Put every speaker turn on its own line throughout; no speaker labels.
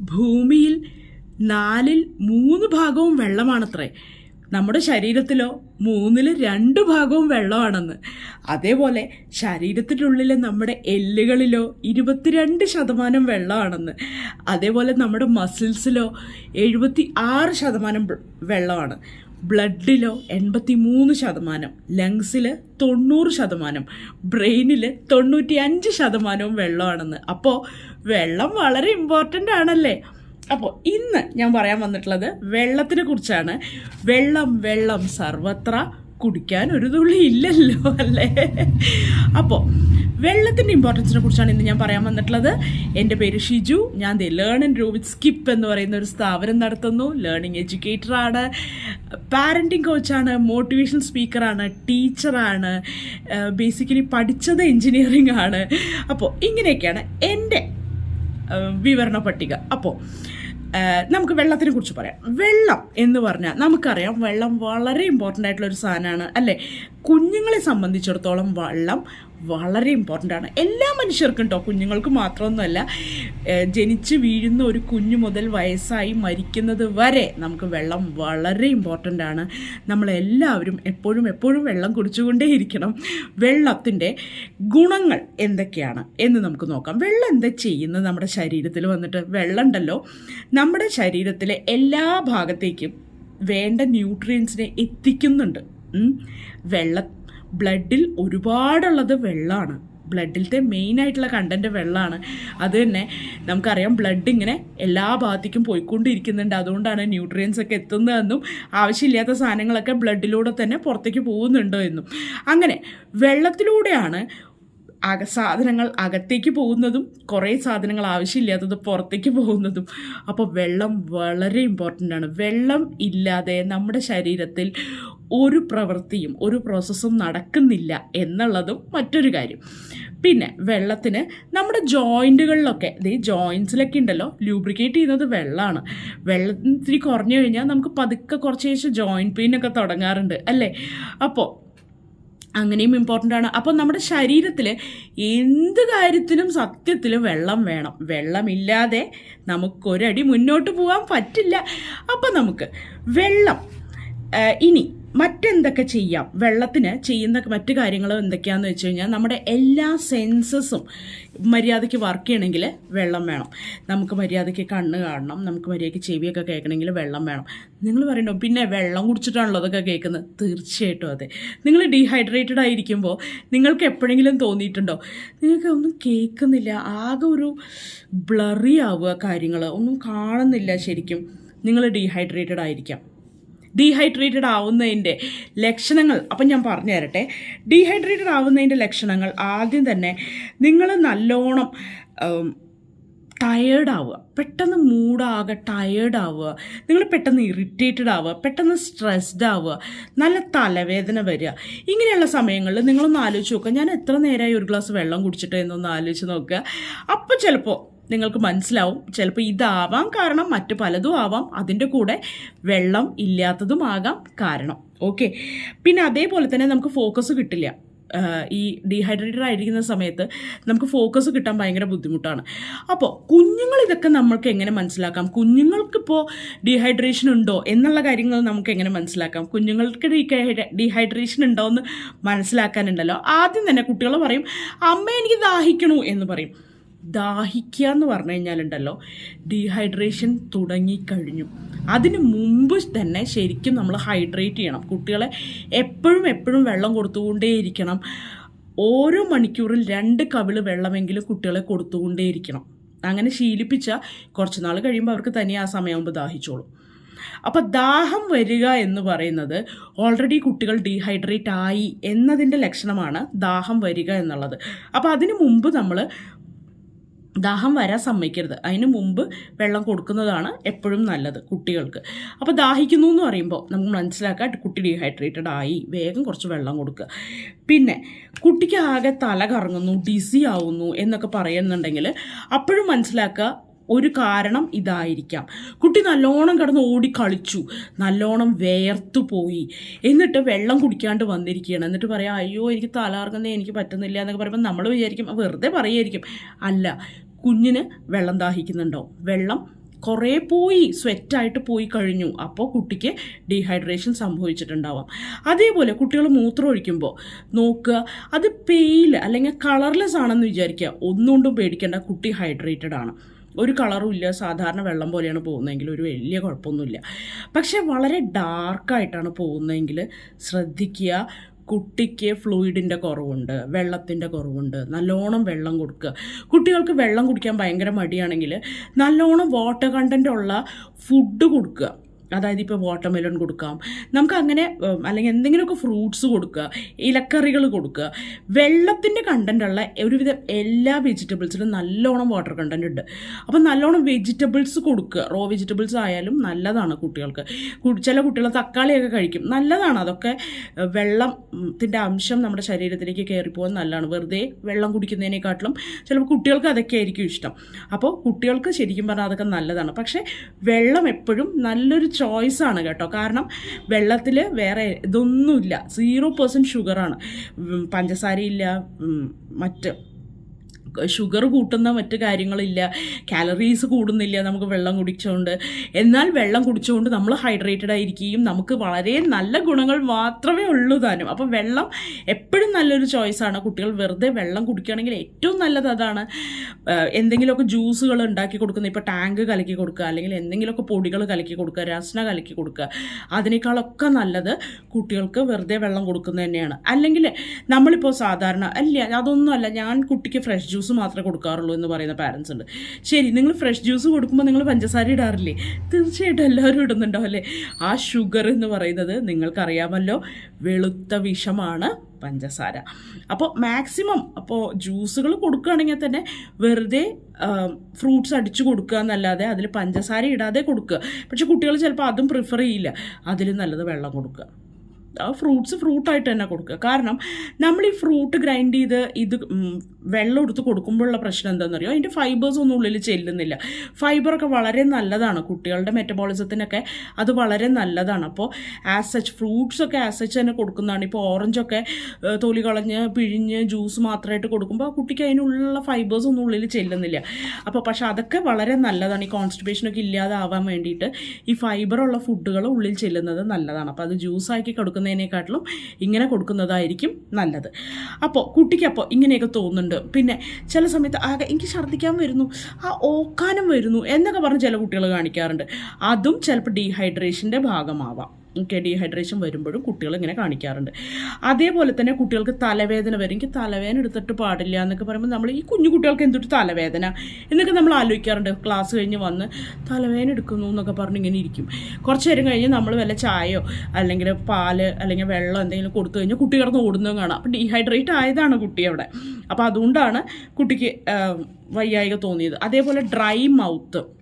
ഭൂമിയിൽ നാലിൽ മൂന്ന് ഭാഗവും വെള്ളമാണത്രേ. നമ്മുടെ ശരീരത്തിലോ മൂന്നിൽ രണ്ട് ഭാഗവും വെള്ളമാണെന്ന്. അതേപോലെ ശരീരത്തിനുള്ളിലെ നമ്മുടെ എല്ലുകളിലോ ഇരുപത്തിരണ്ട് ശതമാനം വെള്ളമാണെന്ന്. അതേപോലെ നമ്മുടെ മസിൽസിലോ എഴുപത്തി ആറ് ശതമാനം വെള്ളമാണ്. ബ്ലഡിലോ എൺപത്തി മൂന്ന് ശതമാനം ലങ്സിൽ തൊണ്ണൂറ് ശതമാനം ബ്രെയിനിൽ തൊണ്ണൂറ്റി അഞ്ച് ശതമാനവും വെള്ളമാണെന്ന്. അപ്പോൾ വെള്ളം വളരെ ഇമ്പോർട്ടന്റ് ആണല്ലേ? അപ്പോൾ ഇന്ന് ഞാൻ പറയാൻ വന്നിട്ടുള്ളത് വെള്ളത്തിനെ കുറിച്ചാണ്. വെള്ളം വെള്ളം സർവത്ര കുടിക്കാൻ ഒരു തുള്ളി ഇല്ലല്ലോ അല്ലേ? അപ്പോൾ വെള്ളത്തിന്റെ ഇമ്പോർട്ടൻസിനെ കുറിച്ചാണ് ഇന്ന് ഞാൻ പറയാൻ വന്നിട്ടുള്ളത്. എന്റെ പേര് ഷിജു. ഞാൻ the learn and grow with skip എന്ന് പറയുന്ന ഒരു സ്ഥാപനം നടത്തുന്നു. ലേണിംഗ് എഡ്യൂക്കേറ്ററാണ് പാരന്റിങ് കോച്ചാണ് മോട്ടിവേഷൻ സ്പീക്കറാണ് ടീച്ചറാണ് ബേസിക്കലി പഠിച്ചത് എൻജിനീയറിംഗ് ആണ്. അപ്പോൾ ഇങ്ങനെയൊക്കെയാണ് എന്റെ വിവരണ പട്ടിക. അപ്പോൾ നമുക്ക് വെള്ളത്തിനെ കുറിച്ച് പറയാം. വെള്ളം എന്ന് പറഞ്ഞാൽ നമുക്കറിയാം വെള്ളം വളരെ ഇമ്പോർട്ടന്റ് ആയിട്ടുള്ള ഒരു സാധനമാണ്. അല്ലേ? കുഞ്ഞുങ്ങളെ സംബന്ധിച്ചിടത്തോളം വെള്ളം വളരെ ഇമ്പോർട്ടന്റ് ആണ്. എല്ലാ മനുഷ്യർക്കും കേട്ടോ കുഞ്ഞുങ്ങൾക്ക് മാത്രമൊന്നുമല്ല ജനിച്ച് വീഴുന്ന ഒരു കുഞ്ഞു മുതൽ വയസ്സായി മരിക്കുന്നത് വരെ നമുക്ക് വെള്ളം വളരെ ഇമ്പോർട്ടന്റ് ആണ്. നമ്മളെല്ലാവരും എപ്പോഴും എപ്പോഴും വെള്ളം കുടിച്ചുകൊണ്ടേയിരിക്കണം. വെള്ളത്തിന്റെ ഗുണങ്ങൾ എന്തൊക്കെയാണ് എന്ന് നമുക്ക് നോക്കാം. വെള്ളം എന്താ ചെയ്യുന്നത് നമ്മുടെ ശരീരത്തിൽ വന്നിട്ട്? വെള്ളം ഉണ്ടല്ലോ നമ്മുടെ ശരീരത്തിലെ എല്ലാ ഭാഗത്തേക്കും വേണ്ട ന്യൂട്രിയൻസിനെ എത്തിക്കുന്നുണ്ട്. വെള്ള ബ്ലഡിൽ ഒരുപാടുള്ളത് വെള്ളമാണ് ബ്ലഡിലത്തെ മെയിൻ ആയിട്ടുള്ള കണ്ടന്റ് വെള്ളമാണ് അത് തന്നെ നമുക്കറിയാം ബ്ലഡ് ഇങ്ങനെ എല്ലാ ഭാഗത്തേക്കും പോയിക്കൊണ്ടിരിക്കുന്നുണ്ട്. അതുകൊണ്ടാണ് ന്യൂട്രിയൻസ് ഒക്കെ എത്തുന്നതെന്നും ആവശ്യമില്ലാത്ത സാധനങ്ങളൊക്കെ ബ്ലഡിലൂടെ തന്നെ പുറത്തേക്ക് പോകുന്നുണ്ടോ എന്നും. അങ്ങനെ വെള്ളത്തിലൂടെയാണ് അക സാധനങ്ങൾ അകത്തേക്ക് പോകുന്നതും കുറേ സാധനങ്ങൾ ആവശ്യമില്ലാത്തത് പുറത്തേക്ക് പോകുന്നതും. അപ്പോൾ വെള്ളം വളരെ ഇമ്പോർട്ടന്റ് ആണ്. വെള്ളം ഇല്ലാതെ നമ്മുടെ ശരീരത്തിൽ ഒരു പ്രവൃത്തിയും ഒരു പ്രോസസ്സും നടക്കുന്നില്ല എന്നുള്ളതും മറ്റൊരു കാര്യം. പിന്നെ വെള്ളത്തിന് നമ്മുടെ ജോയിന്റുകളിലൊക്കെ ഈ ജോയിൻസിലൊക്കെ ഉണ്ടല്ലോ ലൂബ്രിക്കേറ്റ് ചെയ്യുന്നത് വെള്ളമാണ്. വെള്ളം ഇത്തിരി കുറഞ്ഞു കഴിഞ്ഞാൽ നമുക്ക് പതുക്കെ കുറച്ച് ശേഷം ജോയിന്റ് പെയിനൊക്കെ തുടങ്ങാറുണ്ട് അല്ലേ? അപ്പോൾ അങ്ങനെയും ഇമ്പോർട്ടന്റ് ആണ്. അപ്പം നമ്മുടെ ശരീരത്തിൽ എന്ത് കാര്യത്തിലും സത്യത്തിലും വെള്ളം വേണം. വെള്ളമില്ലാതെ നമുക്കൊരടി മുന്നോട്ട് പോകാൻ പറ്റില്ല. അപ്പം നമുക്ക് വെള്ളം ഇനി മറ്റെന്തൊക്കെ ചെയ്യാം? വെള്ളത്തിന് ചെയ്യുന്ന മറ്റു കാര്യങ്ങൾ എന്തൊക്കെയാണെന്ന് വെച്ച് കഴിഞ്ഞാൽ നമ്മുടെ എല്ലാ സെൻസസും മര്യാദയ്ക്ക് വർക്ക് ചെയ്യണമെങ്കിൽ വെള്ളം വേണം. നമുക്ക് മര്യാദയ്ക്ക് കണ്ണ് കാണണം. നമുക്ക് മര്യാദയ്ക്ക് ചെവിയൊക്കെ കേൾക്കണമെങ്കിൽ വെള്ളം വേണം. നിങ്ങൾ പറയണോ പിന്നെ വെള്ളം കുടിച്ചിട്ടാണല്ലോ അതൊക്കെ കേൾക്കുന്നത്? തീർച്ചയായിട്ടും അതെ. നിങ്ങൾ ഡീഹൈഡ്രേറ്റഡ് ആയിരിക്കുമ്പോൾ നിങ്ങൾക്ക് എപ്പോഴെങ്കിലും തോന്നിയിട്ടുണ്ടോ? നിങ്ങൾക്ക് ഒന്നും കേൾക്കുന്നില്ല. ആകെ ഒരു ബ്ലറി ആവുക കാര്യങ്ങൾ. ഒന്നും കാണുന്നില്ല ശരിക്കും. നിങ്ങൾ ഡീഹൈഡ്രേറ്റഡ് ആയിരിക്കാം. ഡീഹൈഡ്രേറ്റഡ് ആവുന്നതിന്റെ ലക്ഷണങ്ങൾ. അപ്പം ഞാൻ പറഞ്ഞു തരട്ടെ. ഡീഹൈഡ്രേറ്റഡ് ആവുന്നതിന്റെ ലക്ഷണങ്ങൾ ആദ്യം തന്നെ നിങ്ങൾ നല്ലോണം ടയേർഡ് ആവുക. പെട്ടെന്ന് മൂടാകെ ടയേർഡ് ആവുക. നിങ്ങൾ പെട്ടെന്ന് ഇറിറ്റേറ്റഡ് ആവുക. പെട്ടെന്ന് സ്ട്രെസ്ഡ് ആവുക. നല്ല തലവേദന വരിക. ഇങ്ങനെയുള്ള സമയങ്ങളിൽ നിങ്ങളൊന്ന് ആലോചിച്ച് നോക്കുക. ഞാൻ എത്ര നേരമായി ഒരു ഗ്ലാസ് വെള്ളം കുടിച്ചിട്ട് എന്നൊന്ന് ആലോചിച്ച് നോക്കുക. അപ്പോൾ ചിലപ്പോൾ നിങ്ങൾക്ക് മനസ്സിലാവും. ചിലപ്പോൾ ഇതാവാം കാരണം മറ്റു പലതും ആവാം. അതിന്റെ കൂടെ വെള്ളം ഇല്ലാത്തതുമാകാം കാരണം. ഓക്കെ പിന്നെ അതേപോലെ തന്നെ നമുക്ക് ഫോക്കസ് കിട്ടില്ല. ഈ ഡീഹൈഡ്രേറ്റഡ് ആയിരിക്കുന്ന സമയത്ത് നമുക്ക് ഫോക്കസ് കിട്ടാൻ ഭയങ്കര ബുദ്ധിമുട്ടാണ്. അപ്പോൾ കുഞ്ഞുങ്ങൾ ഇതൊക്കെ നമ്മൾക്ക് എങ്ങനെ മനസ്സിലാക്കാം? കുഞ്ഞുങ്ങൾക്കിപ്പോൾ ഡീഹൈഡ്രേഷൻ ഉണ്ടോ എന്നുള്ള കാര്യങ്ങൾ നമുക്ക് എങ്ങനെ മനസ്സിലാക്കാം? കുഞ്ഞുങ്ങൾക്ക് ഡീഹൈഡ്രേഷൻ ഉണ്ടോ എന്ന് മനസ്സിലാക്കാനുണ്ടല്ലോ. ആദ്യം തന്നെ കുട്ടികൾ പറയും അമ്മ എനിക്ക് ദാഹിക്കണു എന്ന് പറയും. ദാഹിക്കുക എന്ന് പറഞ്ഞു കഴിഞ്ഞാലുണ്ടല്ലോ ഡീഹൈഡ്രേഷൻ തുടങ്ങിക്കഴിഞ്ഞു. അതിന് മുമ്പ് തന്നെ ശരിക്കും നമ്മൾ ഹൈഡ്രേറ്റ് ചെയ്യണം. കുട്ടികളെ എപ്പോഴും എപ്പോഴും വെള്ളം കൊടുത്തുകൊണ്ടേയിരിക്കണം. ഓരോ മണിക്കൂറിൽ രണ്ട് കവിൾ വെള്ളമെങ്കിലും കുട്ടികളെ കൊടുത്തുകൊണ്ടേയിരിക്കണം. അങ്ങനെ ശീലിപ്പിച്ചാൽ കുറച്ച് നാൾ കഴിയുമ്പോൾ അവർക്ക് തനിയെ ആ സമയമാകുമ്പോൾ ദാഹിച്ചോളും. അപ്പോൾ ദാഹം വരിക എന്ന് പറയുന്നത് ഓൾറെഡി കുട്ടികൾ ഡീഹൈഡ്രേറ്റ് ആയി എന്നതിന്റെ ലക്ഷണമാണ് ദാഹം വരിക എന്നുള്ളത്. അപ്പോൾ അതിനു മുമ്പ് നമ്മൾ ദാഹം വരാൻ സമ്മതിക്കരുത്. അതിന് മുമ്പ് വെള്ളം കൊടുക്കുന്നതാണ് എപ്പോഴും നല്ലത് കുട്ടികൾക്ക്. അപ്പോൾ ദാഹിക്കുന്നു എന്ന് പറയുമ്പോൾ നമുക്ക് മനസ്സിലാക്കാം കുട്ടി ഡീഹൈഡ്രേറ്റഡ് ആയി. വേഗം കുറച്ച് വെള്ളം കൊടുക്കുക. പിന്നെ കുട്ടിക്ക് ആകെ തല കറങ്ങുന്നു ഡിസി ആവുന്നു എന്നൊക്കെ പറയുന്നുണ്ടെങ്കിൽ അപ്പോഴും മനസ്സിലാക്കുക ഒരു കാരണം ഇതായിരിക്കാം. കുട്ടി നല്ലോണം കിടന്ന് ഓടി കളിച്ചു. നല്ലോണം വേർത്തു പോയി. എന്നിട്ട് വെള്ളം കുടിക്കാണ്ട് വന്നിരിക്കുകയാണ്. എന്നിട്ട് പറയാം അയ്യോ എനിക്ക് തലാർക്കുന്നേ എനിക്ക് പറ്റുന്നില്ല എന്നൊക്കെ പറയുമ്പോൾ നമ്മൾ വിചാരിക്കും "ആ, വെറുതെ പറയായിരിക്കും. അല്ല കുഞ്ഞിന് വെള്ളം ദാഹിക്കുന്നുണ്ടോ? വെള്ളം കുറേ പോയി സ്വെറ്റായിട്ട് പോയി കഴിഞ്ഞു. അപ്പോൾ കുട്ടിക്ക് ഡീഹൈഡ്രേഷൻ സംഭവിച്ചിട്ടുണ്ടാവാം. അതേപോലെ കുട്ടികൾ മൂത്രം ഒഴിക്കുമ്പോൾ നോക്കുക അത് പെയിൽ അല്ലെങ്കിൽ കളർലെസ് ആണെന്ന് വിചാരിക്കുക ഒന്നുകൊണ്ടും പേടിക്കേണ്ട കുട്ടി ഹൈഡ്രേറ്റഡ് ആണ് ഒരു കളറും ഇല്ല സാധാരണ വെള്ളം പോലെയാണ് പോകുന്നതെങ്കിൽ ഒരു വലിയ കുഴപ്പമൊന്നുമില്ല. പക്ഷേ വളരെ ഡാർക്കായിട്ടാണ് പോകുന്നതെങ്കിൽ ശ്രദ്ധിക്കുക കുട്ടിക്ക് ഫ്ലൂയിഡിന്റെ കുറവുണ്ട് വെള്ളത്തിന്റെ കുറവുണ്ട് നല്ലോണം വെള്ളം കൊടുക്കുക. കുട്ടികൾക്ക് വെള്ളം കുടിക്കാൻ ഭയങ്കര മടിയാണെങ്കിൽ നല്ലോണം വാട്ടർ കണ്ടന്റ് ഉള്ള ഫുഡ് കൊടുക്കുക. അതായത് ഇപ്പോൾ വാട്ടർമെലൺ കൊടുക്കാം. നമുക്ക് അങ്ങനെ അല്ലെങ്കിൽ എന്തെങ്കിലുമൊക്കെ ഫ്രൂട്ട്സ് കൊടുക്കുക ഇലക്കറികൾ കൊടുക്കുക. വെള്ളത്തിന്റെ കണ്ടന്റ് ഉള്ള ഒരുവിധം എല്ലാ വെജിറ്റബിൾസിലും നല്ലോണം വാട്ടർ കണ്ടന്റ് ഉണ്ട്. അപ്പം നല്ലോണം വെജിറ്റബിൾസ് കൊടുക്കുക. റോ വെജിറ്റബിൾസ് ആയാലും നല്ലതാണ് കുട്ടികൾക്ക്. ചില കുട്ടികൾ തക്കാളിയൊക്കെ കഴിക്കും. നല്ലതാണ്. അതൊക്കെ വെള്ളത്തിന്റെ അംശം നമ്മുടെ ശരീരത്തിലേക്ക് കയറിപ്പോകാൻ നല്ലതാണ്. വെറുതെ വെള്ളം കുടിക്കുന്നതിനെക്കാട്ടിലും ചിലപ്പോൾ കുട്ടികൾക്ക് അതൊക്കെ ആയിരിക്കും ഇഷ്ടം. അപ്പോൾ കുട്ടികൾക്ക് ശരിക്കും പറഞ്ഞാൽ അതൊക്കെ നല്ലതാണ്. പക്ഷേ വെള്ളം എപ്പോഴും നല്ലൊരു ചോയ്സാണ് കേട്ടോ. കാരണം വെള്ളത്തിൽ വേറെ ഇതൊന്നുമില്ല. സീറോ പെർസെന്റ് ഷുഗറാണ് പഞ്ചസാരയില്ല മറ്റ് ഷുഗർ കൂട്ടുന്ന മറ്റ് കാര്യങ്ങളില്ല കാലറീസ് കൂടുന്നില്ല നമുക്ക് വെള്ളം കുടിച്ചുകൊണ്ട് എന്നാൽ വെള്ളം കുടിച്ചുകൊണ്ട് നമ്മൾ ഹൈഡ്രേറ്റഡ് ആയിരിക്കുകയും നമുക്ക് വളരെ നല്ല ഗുണങ്ങൾ മാത്രമേ ഉള്ളൂ താനും. അപ്പോൾ വെള്ളം എപ്പോഴും നല്ലൊരു ചോയ്സാണ് കുട്ടികൾ വെറുതെ വെള്ളം കുടിക്കുകയാണെങ്കിൽ ഏറ്റവും നല്ലത് അതാണ്. എന്തെങ്കിലുമൊക്കെ ജ്യൂസുകൾ ഉണ്ടാക്കി കൊടുക്കുന്ന ഇപ്പോൾ ടാങ്ക് കലക്കി കൊടുക്കുക അല്ലെങ്കിൽ എന്തെങ്കിലുമൊക്കെ പൊടികൾ കലക്കി കൊടുക്കുക രസന കലക്കി കൊടുക്കുക അതിനേക്കാളൊക്കെ നല്ലത് കുട്ടികൾക്ക് വെറുതെ വെള്ളം കൊടുക്കുന്നത് തന്നെയാണ്. അല്ലെങ്കിൽ നമ്മളിപ്പോൾ സാധാരണ അല്ല അതൊന്നുമല്ല ഞാൻ കുട്ടിക്ക് ഫ്രഷ് ജ്യൂസ് മാത്രമേ കൊടുക്കാറുള്ളൂ എന്ന് പറയുന്ന പാരൻസ് ഉണ്ട്. ശരി നിങ്ങൾ ഫ്രഷ് ജ്യൂസ് കൊടുക്കുമ്പോൾ നിങ്ങൾ പഞ്ചസാര ഇടാറില്ലേ? തീർച്ചയായിട്ടും എല്ലാവരും ഇടുന്നുണ്ടാവും അല്ലേ? ആ ഷുഗർ എന്ന് പറയുന്നത് നിങ്ങൾക്കറിയാമല്ലോ വെളുത്ത വിഷമാണ് പഞ്ചസാര. അപ്പോൾ മാക്സിമം അപ്പോൾ ജ്യൂസുകൾ കൊടുക്കുകയാണെങ്കിൽ തന്നെ വെറുതെ ഫ്രൂട്ട്സ് അടിച്ചു കൊടുക്കുക എന്നല്ലാതെ അതിൽ പഞ്ചസാര ഇടാതെ കൊടുക്കുക. പക്ഷെ കുട്ടികൾ ചിലപ്പോൾ അതും പ്രിഫർ ചെയ്യില്ല. അതിൽ നല്ലത് വെള്ളം കൊടുക്കുക. ഫ്രൂട്ട്സ് ഫ്രൂട്ടായിട്ട് തന്നെ കൊടുക്കുക. കാരണം നമ്മൾ ഈ ഫ്രൂട്ട് ഗ്രൈൻഡ് ചെയ്ത് ഇത് വെള്ളം എടുത്ത് കൊടുക്കുമ്പോഴുള്ള പ്രശ്നം എന്താണെന്നറിയോ അതിന്റെ ഫൈബേഴ്സ് ഒന്നും ഉള്ളിൽ ചെല്ലുന്നില്ല. ഫൈബറൊക്കെ വളരെ നല്ലതാണ്. കുട്ടികളുടെ മെറ്റബോളിസത്തിനൊക്കെ അത് വളരെ നല്ലതാണ്. അപ്പോൾ ആസ് സച്ച് ഫ്രൂട്ട്സൊക്കെ ആസ് സച്ച് തന്നെ കൊടുക്കുന്നതാണ്. ഇപ്പോൾ ഓറഞ്ചൊക്കെ തൊലി കളഞ്ഞ് പിഴിഞ്ഞ് ജ്യൂസ് മാത്രമായിട്ട് കൊടുക്കുമ്പോൾ ആ കുട്ടിക്ക് അതിനുള്ള ഫൈബേഴ്സ് ഒന്നും ഉള്ളിൽ ചെല്ലുന്നില്ല. അപ്പോൾ പക്ഷെ അതൊക്കെ വളരെ നല്ലതാണ്. ഈ കോൺസ്റ്റിപ്പേഷനൊക്കെ ഇല്ലാതാവാൻ വേണ്ടിയിട്ട് ഈ ഫൈബറുള്ള ഫുഡുകൾ ഉള്ളിൽ ചെല്ലുന്നത് നല്ലതാണ്. അപ്പോൾ അത് ജ്യൂസാക്കി കൊടുക്കുന്നതിനേക്കാട്ടിലും ഇങ്ങനെ കൊടുക്കുന്നതായിരിക്കും നല്ലത്. അപ്പോൾ കുട്ടിക്ക് അപ്പോൾ ഇങ്ങനെയൊക്കെ തോന്നുന്നുണ്ട്? പിന്നെ ചില സമയത്ത് ആകെ എനിക്ക് ഛർദ്ദിക്കാൻ വരുന്നു. ആ ഓക്കാനം വരുന്നു എന്നൊക്കെ പറഞ്ഞ് ചില കുട്ടികൾ കാണിക്കാറുണ്ട്. അതും ചിലപ്പോൾ ഡീഹൈഡ്രേഷന്റെ ഭാഗമാവാം. ഓക്കെ ഡീഹൈഡ്രേഷൻ വരുമ്പോഴും കുട്ടികൾ ഇങ്ങനെ കാണിക്കാറുണ്ട്. അതേപോലെ തന്നെ കുട്ടികൾക്ക് തലവേദന വരും. എനിക്ക് തലവേദന എടുത്തിട്ട് പാടില്ല എന്നൊക്കെ പറയുമ്പോൾ നമ്മൾ ഈ കുഞ്ഞു കുട്ടികൾക്ക് എന്തൊരു തലവേദന എന്നൊക്കെ നമ്മൾ ആലോചിക്കാറുണ്ട്. ക്ലാസ് കഴിഞ്ഞ് വന്ന് തലവേദന എടുക്കുന്നു എന്നൊക്കെ പറഞ്ഞ് ഇങ്ങനെ ഇരിക്കും. കുറച്ച് നേരം കഴിഞ്ഞ് നമ്മൾ വല്ല ചായയോ അല്ലെങ്കിൽ പാൽ അല്ലെങ്കിൽ വെള്ളം എന്തെങ്കിലും കൊടുത്തു കഴിഞ്ഞാൽ കുട്ടി കിടന്ന് ഓടുന്നതും കാണാം. അപ്പം ഡീഹൈഡ്രേറ്റ് ആയതാണ് കുട്ടി അവിടെ. അപ്പോൾ അതുകൊണ്ടാണ് കുട്ടിക്ക് വയ്യായിക തോന്നിയത്. അതേപോലെ ഡ്രൈ മൗത്ത്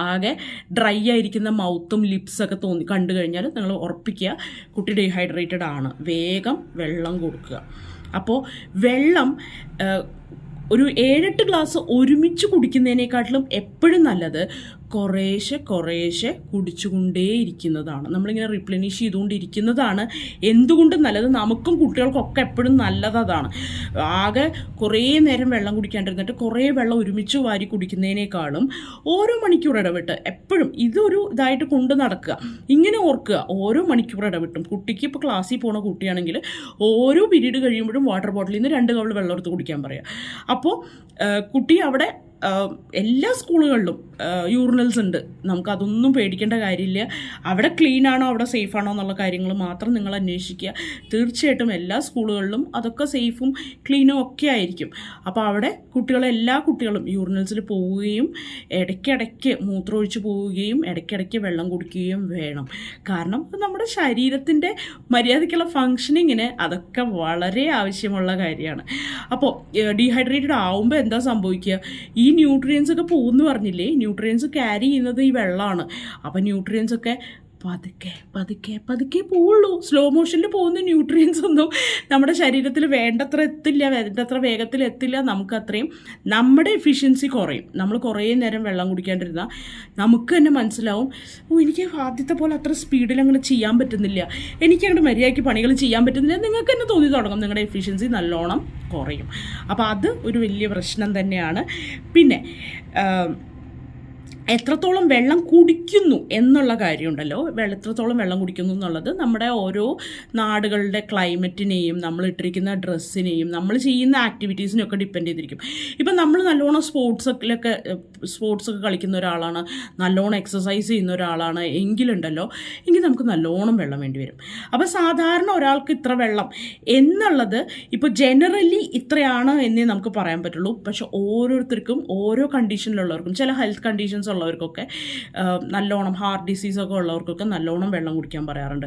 ആകെ ഡ്രൈ ആയിരിക്കുന്ന മൗത്തും ലിപ്സൊക്കെ തോന്നി കണ്ടു കഴിഞ്ഞാൽ നിങ്ങൾ ഉറപ്പിക്കുക കുട്ടി ഡീഹൈഡ്രേറ്റഡ് ആണ്. വേഗം വെള്ളം കൊടുക്കുക. അപ്പോൾ വെള്ളം ഒരു ഏഴെട്ട് ഗ്ലാസ് ഒരുമിച്ച് കുടിക്കുന്നതിനേക്കാട്ടിലും എപ്പോഴും നല്ലത് കുറേശ്ശെ കുറേശ്ശെ കുടിച്ചുകൊണ്ടേയിരിക്കുന്നതാണ്. നമ്മളിങ്ങനെ റിപ്ലനിഷ് ചെയ്തുകൊണ്ടിരിക്കുന്നതാണ്. എന്തുകൊണ്ടും നല്ലത്? നമുക്കും കുട്ടികൾക്കൊക്കെ എപ്പോഴും നല്ലത് അതാണ്. ആകെ കുറേ നേരം വെള്ളം കുടിക്കാണ്ടിരുന്നിട്ട് കുറേ വെള്ളം ഒരുമിച്ച് വാരി കുടിക്കുന്നതിനേക്കാളും ഓരോ മണിക്കൂർ ഇടവിട്ട് എപ്പോഴും ഇതൊരു ഇതായിട്ട് കൊണ്ട് നടക്കുക. ഇങ്ങനെ ഓർക്കുക. ഓരോ മണിക്കൂർ ഇടവിട്ടും. കുട്ടിക്ക് ഇപ്പോൾ ക്ലാസ്സിൽ പോണ കുട്ടിയാണെങ്കിൽ ഓരോ പീരീഡ് കഴിയുമ്പോഴും വാട്ടർ ബോട്ടിലിൽ നിന്ന് രണ്ട് കവൾ വെള്ളം എടുത്ത് കുടിക്കാൻ പറയുക അപ്പോൾ കുട്ടി അവിടെ എല്ലാ സ്കൂളുകളിലും യൂറിനൽസ് ഉണ്ട്. നമുക്ക് അതൊന്നും പേടിക്കേണ്ട കാര്യമില്ല. അവിടെ ക്ലീൻ ആണോ അവിടെ സേഫ് ആണോ എന്നുള്ള കാര്യങ്ങൾ മാത്രം നിങ്ങൾ അന്വേഷിക്കുക. തീർച്ചയായിട്ടും എല്ലാ സ്കൂളുകളിലും അതൊക്കെ സേഫും ക്ലീനും ഒക്കെ ആയിരിക്കും. അപ്പോൾ അവിടെ കുട്ടികളെ എല്ലാ കുട്ടികളും യൂറിനൽസിൽ പോവുകയും ഇടയ്ക്കിടയ്ക്ക് മൂത്രമൊഴിച്ച് പോവുകയും ഇടയ്ക്കിടയ്ക്ക് വെള്ളം കുടിക്കുകയും വേണം. കാരണം നമ്മുടെ ശരീരത്തിന്റെ മര്യാദയ്ക്കുള്ള ഫങ്ഷനിങ്ങിന് അതൊക്കെ വളരെ ആവശ്യമുള്ള കാര്യമാണ്. അപ്പോൾ ഡീഹൈഡ്രേറ്റഡ് ആവുമ്പോൾ എന്താ സംഭവിക്കുക? ഈ ന്യൂട്രിയൻസ് ഒക്കെ പോകുന്നു പറഞ്ഞില്ലേ? ന്യൂട്രിയൻസ് ക്യാരി ചെയ്യുന്നത് ഈ വെള്ളമാണ്. അപ്പോൾ ന്യൂട്രിയൻസ് ഒക്കെ പതുക്കെ പതുക്കെ പതുക്കെ പോവുള്ളൂ. സ്ലോ മോഷനിൽ പോകുന്ന ന്യൂട്രിയൻസ് ഒന്നും നമ്മുടെ ശരീരത്തിൽ വേണ്ടത്ര എത്തില്ല വേണ്ടത്ര വേഗത്തിൽ എത്തില്ല. നമുക്ക് അത്രയും നമ്മുടെ എഫിഷ്യൻസി കുറയും. നമ്മൾ കുറേ നേരം വെള്ളം കുടിക്കാണ്ടിരുന്നാൽ നമുക്ക് തന്നെ മനസ്സിലാവും ഓ എനിക്ക് ആദ്യത്തെ പോലെ അത്ര സ്പീഡിൽ അങ്ങനെ ചെയ്യാൻ പറ്റുന്നില്ല. എനിക്ക് അങ്ങോട്ട് മര്യാദയ്ക്ക് പണികൾ ചെയ്യാൻ പറ്റുന്നില്ല. നിങ്ങൾക്ക് തന്നെ തോന്നി തുടങ്ങും നിങ്ങളുടെ എഫിഷ്യൻസി നല്ലോണം കുറയും. അപ്പോൾ അത് ഒരു വലിയ പ്രശ്നം തന്നെയാണ്. പിന്നെ എത്രത്തോളം വെള്ളം കുടിക്കുന്നു എന്നുള്ള കാര്യമുണ്ടല്ലോ. എത്രത്തോളം വെള്ളം കുടിക്കുന്നു എന്നുള്ളത് നമ്മുടെ ഓരോ നാടുകളുടെ ക്ലൈമറ്റിനെയും നമ്മൾ ഇട്ടിരിക്കുന്ന ഡ്രസ്സിനെയും നമ്മൾ ചെയ്യുന്ന ആക്ടിവിറ്റീസിനെയും ഒക്കെ ഡിപ്പെൻഡ് ചെയ്തിരിക്കും. ഇപ്പം നമ്മൾ നല്ലോണം സ്പോർട്സിലൊക്കെ സ്പോർട്സൊക്കെ കളിക്കുന്ന ഒരാളാണ് നല്ലോണം എക്സസൈസ് ചെയ്യുന്ന ഒരാളാണ് എങ്കിലുണ്ടല്ലോ എങ്കിൽ നമുക്ക് നല്ലോണം വെള്ളം വേണ്ടി വരും. അപ്പോൾ സാധാരണ ഒരാൾക്ക് ഇത്ര വെള്ളം എന്നുള്ളത് ഇപ്പോൾ ജനറലി ഇത്രയാണ് എന്നേ നമുക്ക് പറയാൻ പറ്റുള്ളൂ. പക്ഷെ ഓരോരുത്തർക്കും ഓരോ കണ്ടീഷനിലുള്ളവർക്കും ചില ഹെൽത്ത് കണ്ടീഷൻസ് ഉള്ളവർക്കൊക്കെ നല്ലോണം ഹാർട്ട് ഡിസീസൊക്കെ ഉള്ളവർക്കൊക്കെ നല്ലോണം വെള്ളം കുടിക്കാൻ പറയാറുണ്ട്.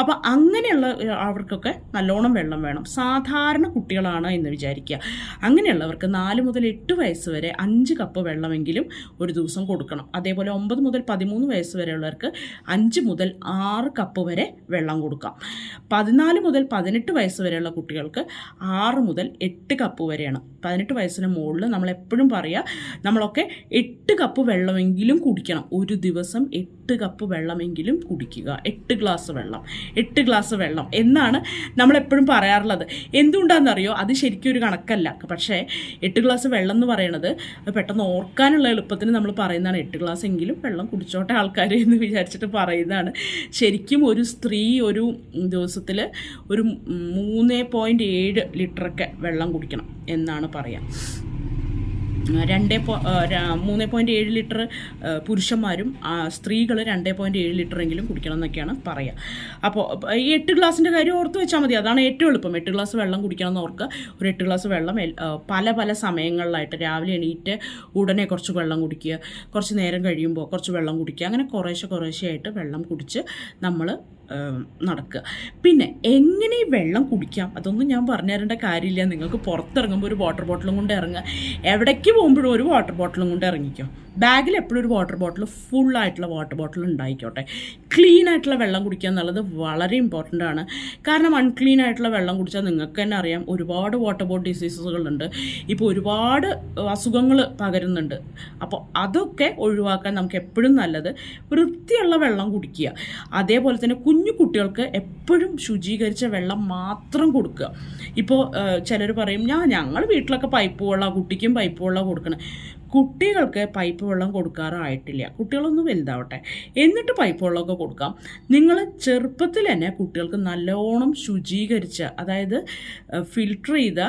അപ്പോൾ അങ്ങനെയുള്ള അവർക്കൊക്കെ നല്ലോണം വെള്ളം വേണം. സാധാരണ കുട്ടികളാണ് എന്ന് വിചാരിക്കുക. അങ്ങനെയുള്ളവർക്ക് നാല് മുതൽ എട്ട് വയസ്സ് വരെ അഞ്ച് കപ്പ് വെള്ളമെങ്കിലും ഒരു ദിവസം കൊടുക്കണം. അതേപോലെ ഒമ്പത് മുതൽ പതിമൂന്ന് വയസ്സ് വരെയുള്ളവർക്ക് അഞ്ച് മുതൽ ആറ് കപ്പ് വരെ വെള്ളം കൊടുക്കാം. പതിനാല് മുതൽ പതിനെട്ട് വയസ്സ് വരെയുള്ള കുട്ടികൾക്ക് ആറ് മുതൽ എട്ട് കപ്പ് വരെയാണ്. പതിനെട്ട് വയസ്സിന് മുകളിൽ നമ്മൾ എപ്പോഴും പറയുക നമ്മളൊക്കെ എട്ട് കപ്പ് വെള്ളമെങ്കിലും കുടിക്കണം. ഒരു ദിവസം എട്ട് കപ്പ് വെള്ളമെങ്കിലും കുടിക്കുക. എട്ട് ഗ്ലാസ് വെള്ളം. എട്ട് ഗ്ലാസ് വെള്ളം. എന്നാണ് നമ്മളെപ്പോഴും പറയാറുള്ളത്. എന്തുകൊണ്ടാണെന്നറിയോ? അത് ശരിക്കും ഒരു കണക്കല്ല. പക്ഷേ എട്ട് ഗ്ലാസ് വെള്ളം എന്ന് പറയണത് പെട്ടെന്ന് ഓർക്കാനുള്ള എളുപ്പത്തിന് നമ്മൾ പറയുന്നതാണ് എട്ട് ഗ്ലാസ് എങ്കിലും വെള്ളം കുടിച്ചോട്ടെ ആൾക്കാർ എന്ന് വിചാരിച്ചിട്ട് പറയുന്നതാണ്. ശരിക്കും ഒരു സ്ത്രീ ഒരു ദിവസത്തിൽ ഒരു മൂന്ന് പോയിന്റ് ഏഴ് ലിറ്ററൊക്കെ വെള്ളം കുടിക്കണം എന്നാണ് പറയാം. രണ്ട് മൂന്ന് പോയിന്റ് ഏഴ് ലിറ്റർ പുരുഷന്മാരും സ്ത്രീകൾ രണ്ട് പോയിന്റ് ഏഴ് ലിറ്ററെങ്കിലും കുടിക്കണം എന്നൊക്കെയാണ് പറയുക അപ്പോൾ ഈ എട്ട് ഗ്ലാസിന്റെ കാര്യം ഓർത്ത് വെച്ചാൽ മതി. അതാണ് ഏറ്റവും എളുപ്പം. എട്ട് ഗ്ലാസ് വെള്ളം കുടിക്കണം എന്ന് ഓർക്കുക ഒരു എട്ട് ഗ്ലാസ് വെള്ളം പല പല സമയങ്ങളിലായിട്ട് രാവിലെ എണീറ്റ് ഉടനെ കുറച്ച് വെള്ളം കുടിക്കുക. കുറച്ച് നേരം കഴിയുമ്പോൾ കുറച്ച് വെള്ളം കുടിക്കുക. അങ്ങനെ കുറേശ്ശെ കുറേശ്ശെ ആയിട്ട് വെള്ളം കുടിച്ച് നമ്മൾ നടക്കുക. പിന്നെ എങ്ങനെ വെള്ളം കുടിക്കാം? അതൊന്നും ഞാൻ പറഞ്ഞു തരേണ്ട കാര്യമില്ല. നിങ്ങൾക്ക് പുറത്തിറങ്ങുമ്പോൾ ഒരു വാട്ടർ ബോട്ടിലും കൊണ്ട് ഇറങ്ങുക. എവിടേക്ക് പോകുമ്പോഴും ഒരു വാട്ടർ ബോട്ടിലും കൊണ്ട് ഇറങ്ങിക്കോ. ബാഗിൽ എപ്പോഴും ഒരു വാട്ടർ ബോട്ടിൽ ഫുൾ ആയിട്ടുള്ള വാട്ടർ ബോട്ടിൽ ഉണ്ടായിക്കോട്ടെ. ക്ലീൻ ആയിട്ടുള്ള വെള്ളം കുടിക്കുക എന്നുള്ളത് വളരെ ഇമ്പോർട്ടന്റ് ആണ്. കാരണം അൺക്ലീൻ ആയിട്ടുള്ള വെള്ളം കുടിച്ചാൽ നിങ്ങൾക്ക് തന്നെ അറിയാം ഒരുപാട് വാട്ടർ ബോട്ട് ഡിസീസസുകളുണ്ട് ഇപ്പോൾ ഒരുപാട് അസുഖങ്ങൾ പകരുന്നുണ്ട്. അപ്പോൾ അതൊക്കെ ഒഴിവാക്കാൻ നമുക്ക് എപ്പോഴും നല്ലത് വൃത്തിയുള്ള വെള്ളം കുടിക്കുക. അതേപോലെ തന്നെ കുഞ്ഞു കുട്ടികൾക്ക് എപ്പോഴും ശുചീകരിച്ച വെള്ളം മാത്രം കൊടുക്കുക. ഇപ്പോൾ ചിലർ പറയും ഞാൻ ഞങ്ങൾ വീട്ടിലൊക്കെ പൈപ്പ് വെള്ളം കുട്ടിക്കും പൈപ്പ് വെള്ളം കൊടുക്കണം. കുട്ടികൾക്ക് പൈപ്പ് വെള്ളം കൊടുക്കാറായിട്ടില്ല. കുട്ടികളൊന്നും വലുതാവട്ടെ. എന്നിട്ട് പൈപ്പ് വെള്ളമൊക്കെ കൊടുക്കാം. നിങ്ങൾ ചെറുപ്പത്തിൽ തന്നെ കുട്ടികൾക്ക് നല്ലോണം ശുചീകരിച്ച അതായത് ഫിൽട്ടർ ചെയ്ത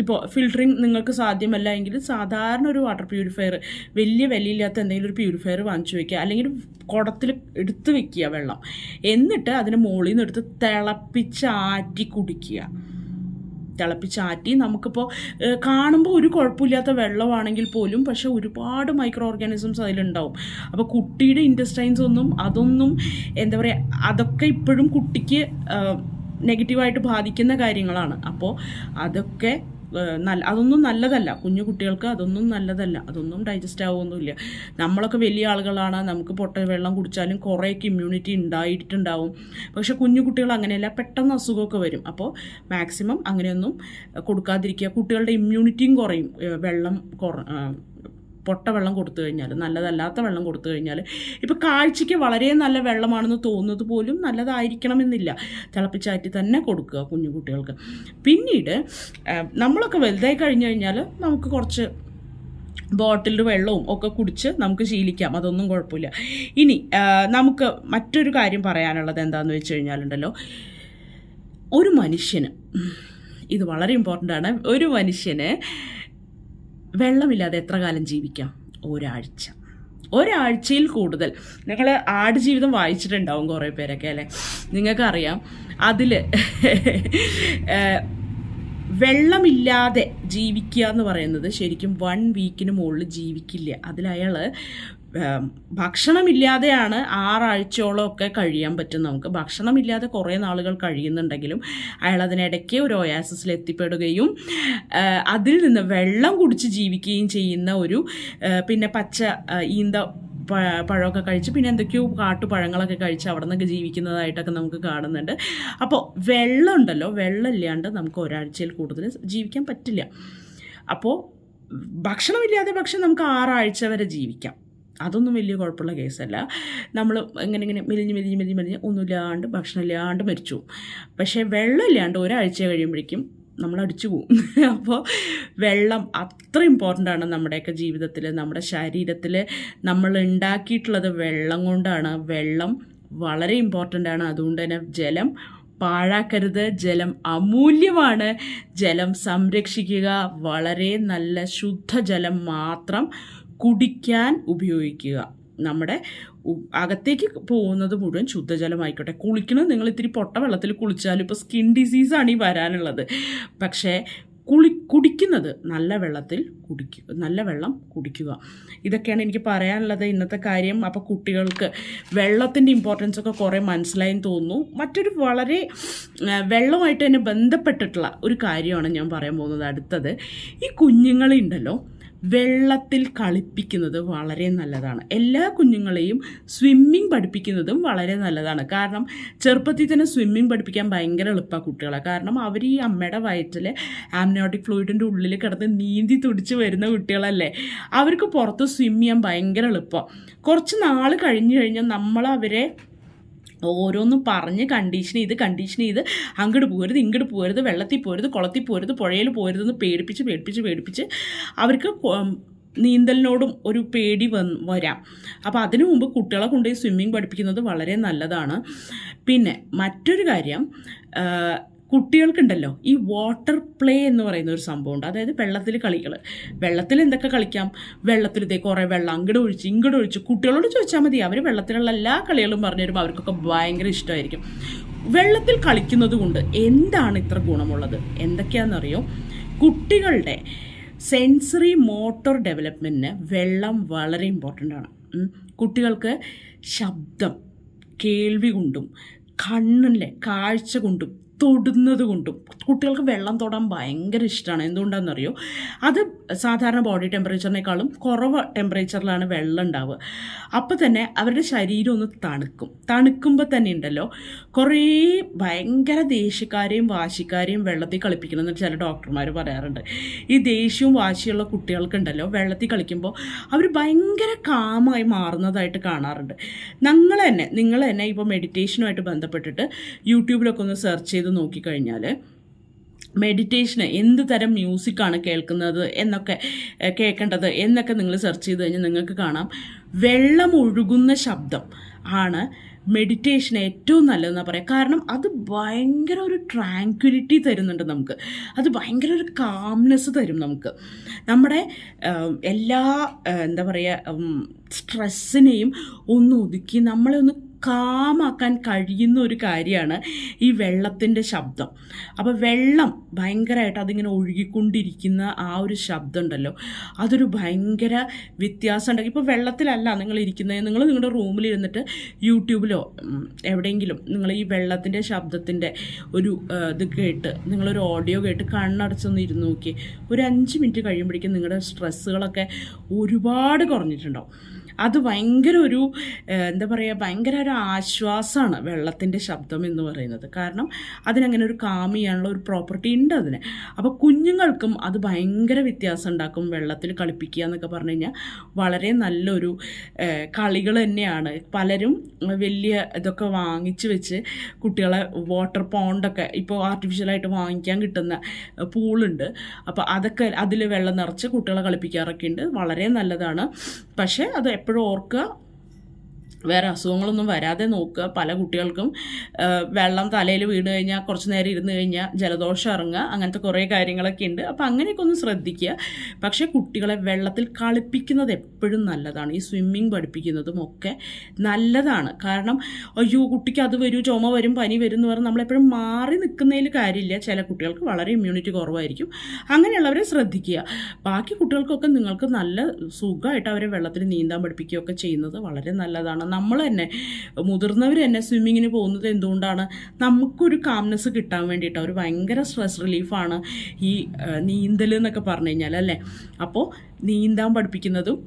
ഇപ്പോൾ ഫിൽറ്ററിങ് നിങ്ങൾക്ക് സാധ്യമല്ല എങ്കിൽ സാധാരണ ഒരു വാട്ടർ പ്യൂരിഫയർ വലിയ വിലയില്ലാത്ത എന്തെങ്കിലും ഒരു പ്യൂരിഫയർ വാങ്ങിച്ചു വയ്ക്കുക അല്ലെങ്കിൽ കുടത്തിൽ എടുത്ത് വെക്കുക വെള്ളം. എന്നിട്ട് അതിന് മുകളിൽ നിന്ന് എടുത്ത് തിളപ്പിച്ചാറ്റി കുടിക്കുക. തിളപ്പിച്ചാറ്റി നമുക്കിപ്പോൾ കാണുമ്പോൾ ഒരു കുഴപ്പമില്ലാത്ത വെള്ളമാണെങ്കിൽ പോലും പക്ഷെ ഒരുപാട് മൈക്രോ ഓർഗാനിസംസ് അതിലുണ്ടാവും. അപ്പോൾ കുട്ടിയുടെ ഇന്റസ്റ്റൈൻസ് ഒന്നും അതൊന്നും എന്താ പറയുക അതൊക്കെ ഇപ്പോഴും കുട്ടിക്ക് നെഗറ്റീവായിട്ട് ബാധിക്കുന്ന കാര്യങ്ങളാണ്. അപ്പോൾ അതൊക്കെ നല്ല അതൊന്നും നല്ലതല്ല. കുഞ്ഞു കുട്ടികൾക്ക് അതൊന്നും നല്ലതല്ല. അതൊന്നും ഡൈജസ്റ്റ് ആവുമൊന്നുമില്ല നമ്മളൊക്കെ വലിയ ആളുകളാണ്. നമുക്ക് പൊട്ട വെള്ളം കുടിച്ചാലും കുറേയൊക്കെ ഇമ്മ്യൂണിറ്റി ഉണ്ടായിട്ടുണ്ടാവും. പക്ഷെ കുഞ്ഞു കുട്ടികൾ അങ്ങനെയല്ല. പെട്ടെന്ന് അസുഖമൊക്കെ വരും. അപ്പോൾ മാക്സിമം അങ്ങനെയൊന്നും കൊടുക്കാതിരിക്കുക. കുട്ടികളുടെ ഇമ്മ്യൂണിറ്റിയും കുറയും. വെള്ളം കുറ പൊട്ട വെള്ളം കൊടുത്തു കഴിഞ്ഞാൽ നല്ലതല്ലാത്ത വെള്ളം കൊടുത്തു കഴിഞ്ഞാൽ ഇപ്പോൾ കാഴ്ചയ്ക്ക് വളരെ നല്ല വെള്ളമാണെന്ന് തോന്നുന്നത് പോലും നല്ലതായിരിക്കണമെന്നില്ല. തിളപ്പിച്ചാറ്റി തന്നെ കൊടുക്കുക കുഞ്ഞു കുട്ടികൾക്ക്. പിന്നീട് നമ്മളൊക്കെ വലുതായി കഴിഞ്ഞു കഴിഞ്ഞാൽ നമുക്ക് കുറച്ച് ബോട്ടിലിൽ വെള്ളവും ഒക്കെ കുടിച്ച് നമുക്ക് ശീലിക്കാം. അതൊന്നും കുഴപ്പമില്ല. ഇനി നമുക്ക് മറ്റൊരു കാര്യം പറയാനുള്ളത് എന്താണെന്ന് വെച്ച് കഴിഞ്ഞാലുണ്ടല്ലോ. ഒരു മനുഷ്യന് ഇത് വളരെ ഇമ്പോർട്ടന്റ് ആണ്. ഒരു മനുഷ്യന് വെള്ളമില്ലാതെ എത്ര കാലം ജീവിക്കാം? ഒരാഴ്ച. ഒരാഴ്ചയിൽ കൂടുതൽ. നിങ്ങൾ ആടുജീവിതം വായിച്ചിട്ടുണ്ടാവും കുറേ പേരൊക്കെ അല്ലേ? നിങ്ങൾക്കറിയാം. അതിൽ വെള്ളമില്ലാതെ ജീവിക്കുക എന്ന് പറയുന്നത് ശരിക്കും വൺ വീക്കിന് മുകളിൽ ജീവിക്കില്ല. അതിൽ അയാൾ ഭക്ഷണമില്ലാതെയാണ് ആറാഴ്ചയോളം ഒക്കെ കഴിയാൻ പറ്റും നമുക്ക് ഭക്ഷണമില്ലാതെ കുറേ നാളുകൾ കഴിയുന്നുണ്ടെങ്കിലും അയാൾ അതിനിടയ്ക്ക് ഒരു ഒയാസിസിൽ എത്തിപ്പെടുകയും അതിൽ നിന്ന് വെള്ളം കുടിച്ച് ജീവിക്കുകയും ചെയ്യുന്ന ഒരു പിന്നെ പച്ച ഈന്ത പഴമൊക്കെ കഴിച്ച് പിന്നെ എന്തൊക്കെയോ കാട്ടുപഴങ്ങളൊക്കെ കഴിച്ച് അവിടെ നിന്നൊക്കെ ജീവിക്കുന്നതായിട്ടൊക്കെ നമുക്ക് കാണുന്നുണ്ട്. അപ്പോൾ വെള്ളം ഉണ്ടല്ലോ വെള്ളം ഇല്ലാണ്ട് നമുക്ക് ഒരാഴ്ചയിൽ കൂടുതൽ ജീവിക്കാൻ പറ്റില്ല. അപ്പോൾ ഭക്ഷണമില്ലാതെ പക്ഷെ നമുക്ക് ആറാഴ്ച വരെ ജീവിക്കാം. അതൊന്നും വലിയ കുഴപ്പമുള്ള കേസല്ല. നമ്മൾ ഇങ്ങനെ ഇങ്ങനെ മെലിഞ്ഞ് മെലിഞ്ഞ് മെലിഞ്ഞ് മെലിഞ്ഞ് ഒന്നുമില്ലാണ്ട് ഭക്ഷണം ഇല്ലാണ്ട് മരിച്ചു. പക്ഷേ വെള്ളം ഇല്ലാണ്ട് ഒരാഴ്ച കഴിയുമ്പോഴേക്കും നമ്മൾ അടിച്ചു പോകും അപ്പോൾ വെള്ളം അത്ര ഇമ്പോർട്ടന്റ് ആണ് നമ്മുടെയൊക്കെ ജീവിതത്തിൽ നമ്മുടെ ശരീരത്തിൽ നമ്മൾ ഉണ്ടാക്കിയിട്ടുള്ളത് വെള്ളം കൊണ്ടാണ്. വെള്ളം വളരെ ഇമ്പോർട്ടന്റ് ആണ്. അതുകൊണ്ട് തന്നെ ജലം പാഴാക്കരുത്. ജലം അമൂല്യമാണ്. ജലം സംരക്ഷിക്കുക. വളരെ നല്ല ശുദ്ധജലം മാത്രം കുടിക്കാൻ ഉപയോഗിക്കുക. നമ്മുടെ അകത്തേക്ക് പോകുന്നത് മുഴുവൻ ശുദ്ധജലമായിക്കോട്ടെ. കുളിക്കണം നിങ്ങൾ ഇത്തിരി പൊട്ട വെള്ളത്തിൽ കുളിച്ചാലും ഇപ്പോൾ സ്കിൻ ഡിസീസാണ് ഈ വരാനുള്ളത്. പക്ഷേ കുളി കുടിക്കുന്നത് നല്ല വെള്ളത്തിൽ കുടിക്കുക നല്ല വെള്ളം കുടിക്കുക. ഇതൊക്കെയാണ് എനിക്ക് പറയാനുള്ളത് ഇന്നത്തെ കാര്യം. അപ്പോൾ കുട്ടികൾക്ക് വെള്ളത്തിന്റെ ഇമ്പോർട്ടൻസ് ഒക്കെ കുറേ മനസ്സിലായെന്ന് തോന്നുന്നു. മറ്റൊരു വളരെ വെള്ളമായിട്ട് തന്നെ ബന്ധപ്പെട്ടിട്ടുള്ള ഒരു കാര്യമാണ് ഞാൻ പറയാൻ പോകുന്നത്. അടുത്തത് ഈ കുഞ്ഞുങ്ങളുണ്ടല്ലോ വെള്ളത്തിൽ കളിപ്പിക്കുന്നത് വളരെ നല്ലതാണ്. എല്ലാ കുഞ്ഞുങ്ങളെയും സ്വിമ്മിങ് പഠിപ്പിക്കുന്നതും വളരെ നല്ലതാണ്. കാരണം ചെറുപ്പത്തിൽ തന്നെ സ്വിമ്മിങ് പഠിപ്പിക്കാൻ ഭയങ്കര എളുപ്പമാണ് കുട്ടികളെ. കാരണം അവർ ഈ അമ്മയുടെ വയറ്റിൽ ആംനോട്ടിക് ഫ്ലൂയിഡിന്റെ ഉള്ളിൽ കിടന്ന് നീന്തി തുടിച്ച് വരുന്ന കുട്ടികളല്ലേ? അവർക്ക് പുറത്ത് സ്വിം ചെയ്യാൻ ഭയങ്കര എളുപ്പം കുറച്ച് നാൾ കഴിഞ്ഞ് കഴിഞ്ഞാൽ നമ്മൾ അവരെ ഓരോന്നും പറഞ്ഞ് കണ്ടീഷൻ ചെയ്ത് കണ്ടീഷൻ ചെയ്ത് അങ്ങോട്ട് പോരുത് ഇങ്ങോട്ട് പോരുത് വെള്ളത്തിൽ പോരുത് കുളത്തിൽ പോരുത് പുഴയിൽ പോരുതെന്ന് പേടിപ്പിച്ച് പേടിപ്പിച്ച് പേടിപ്പിച്ച് അവർക്ക് നീന്തലിനോടും ഒരു പേടി വന്ന് വരാം. അപ്പോൾ അതിനു മുമ്പ് കുട്ടികളെ കൊണ്ടുപോയി സ്വിമ്മിങ് പഠിപ്പിക്കുന്നത് വളരെ നല്ലതാണ്. പിന്നെ മറ്റൊരു കാര്യം കുട്ടികൾക്കുണ്ടല്ലോ ഈ വാട്ടർ പ്ലേ എന്ന് പറയുന്ന ഒരു സംഭവമുണ്ട്. അതായത് വെള്ളത്തിൽ കളികൾ വെള്ളത്തിൽ എന്തൊക്കെ കളിക്കാം? വെള്ളത്തിൽ ഇതേ കുറേ വെള്ളം അങ്ങോട്ട് ഒഴിച്ച് ഇങ്ങോട്ട് ഒഴിച്ച് കുട്ടികളോട് ചോദിച്ചാൽ മതി. അവർ വെള്ളത്തിലുള്ള എല്ലാ കളികളും പറഞ്ഞു തരുമ്പോൾ അവർക്കൊക്കെ ഭയങ്കര ഇഷ്ടമായിരിക്കും. വെള്ളത്തിൽ കളിക്കുന്നത് കൊണ്ട് എന്താണ് ഇത്ര ഗുണമുള്ളത്? എന്തൊക്കെയാണെന്നറിയോ കുട്ടികളുടെ സെൻസറി മോട്ടോർ ഡെവലപ്മെന്റിന് വെള്ളം വളരെ ഇമ്പോർട്ടന്റ് ആണ്. കുട്ടികൾക്ക് ശബ്ദം കേൾവി കൊണ്ടും കണ്ണിലെ കാഴ്ച കൊണ്ടും തൊടുന്നത് കൊണ്ടും കുട്ടികൾക്ക് വെള്ളം തൊടാൻ ഭയങ്കര ഇഷ്ടമാണ് എന്തുകൊണ്ടാണെന്നറിയോ? അത് സാധാരണ ബോഡി ടെമ്പറേച്ചറിനേക്കാളും കുറവ് ടെമ്പറേച്ചറിലാണ് വെള്ളം ഉണ്ടാവുക. അപ്പോൾ തന്നെ അവരുടെ ശരീരം ഒന്ന് തണുക്കും. തണുക്കുമ്പോൾ തന്നെ ഉണ്ടല്ലോ കുറേ ഭയങ്കര ദേഷ്യക്കാരെയും വാശിക്കാരെയും വെള്ളത്തിൽ കളിപ്പിക്കണമെന്ന് ചില ഡോക്ടർമാർ പറയാറുണ്ട്. ഈ ദേഷ്യവും വാശിയുള്ള കുട്ടികൾക്കുണ്ടല്ലോ വെള്ളത്തിൽ കളിക്കുമ്പോൾ അവർ ഭയങ്കര കാമായി മാറുന്നതായിട്ട് കാണാറുണ്ട്. ഞങ്ങൾ തന്നെ നിങ്ങൾ തന്നെ ഇപ്പോൾ മെഡിറ്റേഷനുമായിട്ട് ബന്ധപ്പെട്ടിട്ട് യൂട്യൂബിലൊക്കെ ഒന്ന് സെർച്ച് ചെയ്ത് നോക്കിക്കഴിഞ്ഞാൽ മെഡിറ്റേഷന് എന്ത് തരം മ്യൂസിക്കാണ് കേൾക്കുന്നത് എന്നൊക്കെ കേൾക്കേണ്ടത് എന്നൊക്കെ നിങ്ങൾ സെർച്ച് ചെയ്ത് കഴിഞ്ഞാൽ നിങ്ങൾക്ക് കാണാം. വെള്ളം ഒഴുകുന്ന ശബ്ദം ആണ് മെഡിറ്റേഷന് ഏറ്റവും നല്ലതെന്നാണ് പറയാം. കാരണം അത് ഭയങ്കര ഒരു ട്രാങ്ക്വിലിറ്റി തരുന്നുണ്ട് നമുക്ക്. അത് ഭയങ്കര ഒരു കാംനെസ് തരും നമുക്ക്. നമ്മുടെ എല്ലാ എന്താ പറയുക സ്ട്രെസ്സിനെയും ഒന്ന് ഒതുക്കി നമ്മളെ ഒന്ന് കാമാക്കാൻ കഴിയുന്ന ഒരു കാര്യമാണ് ഈ വെള്ളത്തിന്റെ ശബ്ദം. അപ്പോൾ വെള്ളം ഭയങ്കരമായിട്ട് അതിങ്ങനെ ഒഴുകിക്കൊണ്ടിരിക്കുന്ന ആ ഒരു ശബ്ദം ഉണ്ടല്ലോ അതൊരു ഭയങ്കര വ്യത്യാസം ഉണ്ടാക്കി ഇപ്പോൾ വെള്ളത്തിലല്ല നിങ്ങൾ ഇരിക്കുന്നത്. നിങ്ങൾ നിങ്ങളുടെ റൂമിൽ ഇരുന്നിട്ട് യൂട്യൂബിലോ എവിടെയെങ്കിലും നിങ്ങൾ ഈ വെള്ളത്തിന്റെ ശബ്ദത്തിന്റെ ഒരു ഇത് കേട്ട് നിങ്ങളൊരു ഓഡിയോ കേട്ട് കണ്ണടച്ചൊന്ന് ഇരുന്ന് നോക്കി ഒരു അഞ്ച് മിനിറ്റ് കഴിയുമ്പോഴേക്കും നിങ്ങളുടെ സ്ട്രെസ്സുകളൊക്കെ ഒരുപാട് കുറഞ്ഞിട്ടുണ്ടാവും. അത് ഭയങ്കര ഒരു എന്താ പറയുക ഭയങ്കര ഒരു ആശ്വാസമാണ് വെള്ളത്തിന്റെ ശബ്ദം എന്ന് പറയുന്നത്. കാരണം അതിനങ്ങനെ ഒരു കാം ഒരു പ്രോപ്പർട്ടി ഉണ്ട് അതിന്. അപ്പോൾ കുഞ്ഞുങ്ങൾക്കും അത് ഭയങ്കര വ്യത്യാസം ഉണ്ടാക്കും വെള്ളത്തിൽ കളിപ്പിക്കുക എന്നൊക്കെ പറഞ്ഞു കഴിഞ്ഞാൽ വളരെ നല്ലൊരു കളികൾ തന്നെയാണ്. പലരും വലിയ ഇതൊക്കെ വാങ്ങിച്ച് വെച്ച് കുട്ടികളെ വാട്ടർ പോണ്ടൊക്കെ ഇപ്പോൾ ആർട്ടിഫിഷ്യലായിട്ട് വാങ്ങിക്കാൻ കിട്ടുന്ന പൂളുണ്ട്. അപ്പോൾ അതൊക്കെ അതിൽ വെള്ളം നിറച്ച് കുട്ടികളെ കളിപ്പിക്കാറൊക്കെ ഉണ്ട്. വളരെ നല്ലതാണ്. പക്ഷേ അത് എപ്പോഴും ഓർക്കുക. വേറെ അസുഖങ്ങളൊന്നും വരാതെ നോക്കുക. പല കുട്ടികൾക്കും വെള്ളം തലയിൽ വീണ് കഴിഞ്ഞാൽ കുറച്ച് നേരം ഇരുന്ന് കഴിഞ്ഞാൽ ജലദോഷം ഇറങ്ങുക. അങ്ങനത്തെ കുറേ കാര്യങ്ങളൊക്കെ ഉണ്ട്. അപ്പം അങ്ങനെയൊക്കെ ഒന്ന് ശ്രദ്ധിക്കുക. പക്ഷേ കുട്ടികളെ വെള്ളത്തിൽ കളിപ്പിക്കുന്നത് എപ്പോഴും നല്ലതാണ്. ഈ സ്വിമ്മിങ് പഠിപ്പിക്കുന്നതും ഒക്കെ നല്ലതാണ്. കാരണം അയ്യോ കുട്ടിക്ക് അത് വരും ചുമ വരും പനി വരും എന്ന് പറഞ്ഞാൽ നമ്മളെപ്പോഴും മാറി നിൽക്കുന്നതിൽ കാര്യമില്ല. ചില കുട്ടികൾക്ക് വളരെ ഇമ്മ്യൂണിറ്റി കുറവായിരിക്കും. അങ്ങനെയുള്ളവരെ ശ്രദ്ധിക്കുക. ബാക്കി കുട്ടികൾക്കൊക്കെ നിങ്ങൾക്ക് നല്ല സുഖമായിട്ട് അവരെ വെള്ളത്തിൽ നീന്താൻ പഠിപ്പിക്കുകയൊക്കെ ചെയ്യുന്നത് വളരെ നല്ലതാണ്. നമ്മൾ തന്നെ മുതിർന്നവർ തന്നെ സ്വിമ്മിങ്ങിന് പോകുന്നത് എന്തുകൊണ്ടാണ്? നമുക്കൊരു കാംനെസ് കിട്ടാൻ വേണ്ടിയിട്ട്. ഒരു ഭയങ്കര സ്ട്രെസ് റിലീഫാണ് ഈ നീന്തൽ എന്നൊക്കെ പറഞ്ഞു കഴിഞ്ഞാൽ അല്ലേ? അപ്പോൾ നീന്താൻ പഠിപ്പിക്കുന്നതും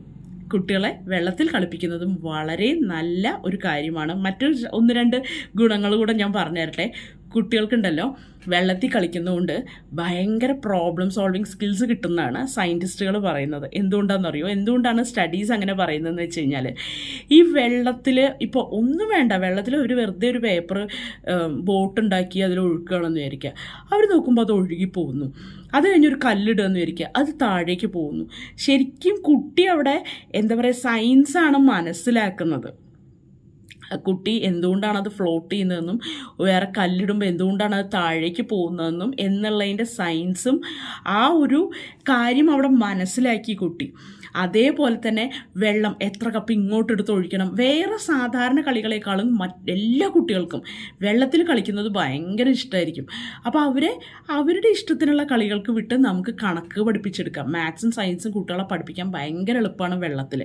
കുട്ടികളെ വെള്ളത്തിൽ കളിപ്പിക്കുന്നതും വളരെ നല്ല ഒരു കാര്യമാണ്. മറ്റൊരു ഒന്ന് രണ്ട് ഗുണങ്ങൾ കൂടെ ഞാൻ പറഞ്ഞു തരട്ടെ കുട്ടികൾക്കുണ്ടല്ലോ വെള്ളത്തിൽ കളിക്കുന്നതുകൊണ്ട് ഭയങ്കര പ്രോബ്ലം സോൾവിങ് സ്കിൽസ് കിട്ടുന്നതാണ് സയന്റിസ്റ്റുകൾ പറയുന്നത്. എന്തുകൊണ്ടാണെന്നറിയോ? എന്തുകൊണ്ടാണ് സ്റ്റഡീസ് അങ്ങനെ പറയുന്നതെന്ന് വെച്ച് കഴിഞ്ഞാൽ ഈ വെള്ളത്തിൽ ഇപ്പോൾ ഒന്നും വേണ്ട വെള്ളത്തിൽ ഒരു വെറുതെ ഒരു പേപ്പർ ബോട്ട് ഉണ്ടാക്കി അതിൽ ഒഴുക്കുകയാണെന്ന് വിചാരിക്കുക. അവർ നോക്കുമ്പോൾ അത് ഒഴുകി പോകുന്നു. അത് കഴിഞ്ഞൊരു കല്ലിടുകയെന്ന് വിചാരിക്കുക. അത് താഴേക്ക് പോകുന്നു. ശരിക്കും കുട്ടി അവിടെ എന്താ പറയുക സയൻസാണ് മനസ്സിലാക്കുന്നത്. കുട്ടി എന്തുകൊണ്ടാണ് അത് ഫ്ലോട്ട് ചെയ്യുന്നതെന്നും വേറെ കല്ലിടുമ്പോൾ എന്തുകൊണ്ടാണ് അത് താഴേക്ക് പോകുന്നതെന്നും എന്നുള്ളതിന്റെ സയൻസും ആ ഒരു കാര്യം അവിടെ മനസ്സിലാക്കി കുട്ടി. അതേപോലെ തന്നെ വെള്ളം എത്ര കപ്പ് ഇങ്ങോട്ട് എടുത്ത് ഒഴിക്കണം. വേറെ സാധാരണ കളികളെക്കാളും എല്ലാ കുട്ടികൾക്കും വെള്ളത്തിൽ കളിക്കുന്നത് ഭയങ്കര ഇഷ്ടമായിരിക്കും അപ്പോൾ അവരെ അവരുടെ ഇഷ്ടത്തിനുള്ള കളികൾക്ക് വിട്ട് നമുക്ക് കണക്ക് പഠിപ്പിച്ചെടുക്കാം. മാത്സും സയൻസും കുട്ടികളെ പഠിപ്പിക്കാൻ ഭയങ്കര എളുപ്പമാണ് വെള്ളത്തിൽ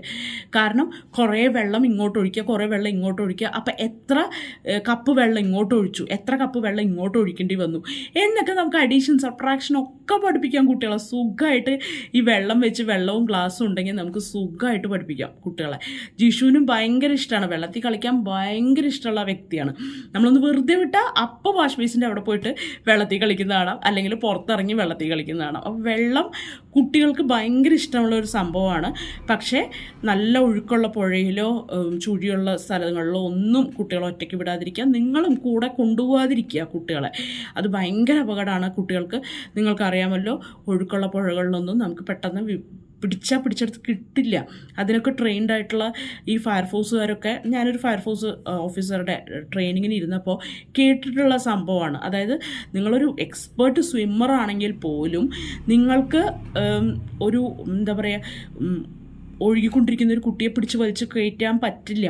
കാരണം കുറേ വെള്ളം ഇങ്ങോട്ട് ഒഴിക്കുക കുറേ വെള്ളം ഇങ്ങോട്ട് ഒഴിക്കുക അപ്പോൾ എത്ര കപ്പ് വെള്ളം ഇങ്ങോട്ട് ഒഴിച്ചു എത്ര കപ്പ് വെള്ളം ഇങ്ങോട്ട് ഒഴിക്കേണ്ടി വന്നു? എന്നൊക്കെ നമുക്ക് അഡീഷൻ സബ്ട്രാക്ഷൻ ഒക്കെ പഠിപ്പിക്കാം കുട്ടികളെ സുഖമായിട്ട് ഈ വെള്ളം വെച്ച് വെള്ളവും ഗ്ലാസ്സും ഉണ്ടെങ്കിൽ നമുക്ക് സുഖമായിട്ട് പഠിപ്പിക്കാം കുട്ടികളെ. ജിഷുവിനും ഭയങ്കര ഇഷ്ടമാണ്. വെള്ളത്തിൽ കളിക്കാൻ ഭയങ്കര ഇഷ്ടമുള്ള വ്യക്തിയാണ്. നമ്മളൊന്ന് വെറുതെ വിട്ടാൽ അപ്പോൾ വാഷ് ബേസിന്റെ അവിടെ പോയിട്ട് വെള്ളത്തിൽ കളിക്കുന്ന കാണാം. അല്ലെങ്കിൽ പുറത്തിറങ്ങി വെള്ളത്തിൽ കളിക്കുന്ന കാണാം. അപ്പോൾ വെള്ളം കുട്ടികൾക്ക് ഭയങ്കര ഇഷ്ടമുള്ള ഒരു സംഭവമാണ്. പക്ഷേ നല്ല ഒഴുക്കുള്ള പുഴയിലോ ചുഴിയുള്ള സ്ഥലങ്ങളിലോ ഒന്നും കുട്ടികളെ ഒറ്റയ്ക്ക് വിടാതിരിക്കുക. നിങ്ങളും കൂടെ കൊണ്ടുപോകാതിരിക്കുക കുട്ടികളെ. അത് ഭയങ്കര അപകടമാണ് കുട്ടികൾക്ക്. നിങ്ങൾക്കറിയാമല്ലോ ഒഴുക്കുള്ള പുഴകളിലൊന്നും നമുക്ക് പെട്ടെന്ന് പിടിച്ചാൽ പിടിച്ചെടുത്ത് കിട്ടില്ല. അതിനൊക്കെ ട്രെയിൻഡ് ആയിട്ടുള്ള ഈ ഫയർഫോഴ്സുകാരൊക്കെ ഞാനൊരു ഫയർഫോഴ്സ് ഓഫീസറുടെ ട്രെയിനിങ്ങിന് ഇരുന്നപ്പോൾ കേട്ടിട്ടുള്ള സംഭവമാണ്. അതായത് നിങ്ങളൊരു എക്സ്പേർട്ട് സ്വിമ്മർ ആണെങ്കിൽ പോലും നിങ്ങൾക്ക് ഒരു എന്താ പറയുക ഒഴുകിക്കൊണ്ടിരിക്കുന്ന ഒരു കുട്ടിയെ പിടിച്ച് വലിച്ച് കയറ്റാൻ പറ്റില്ല.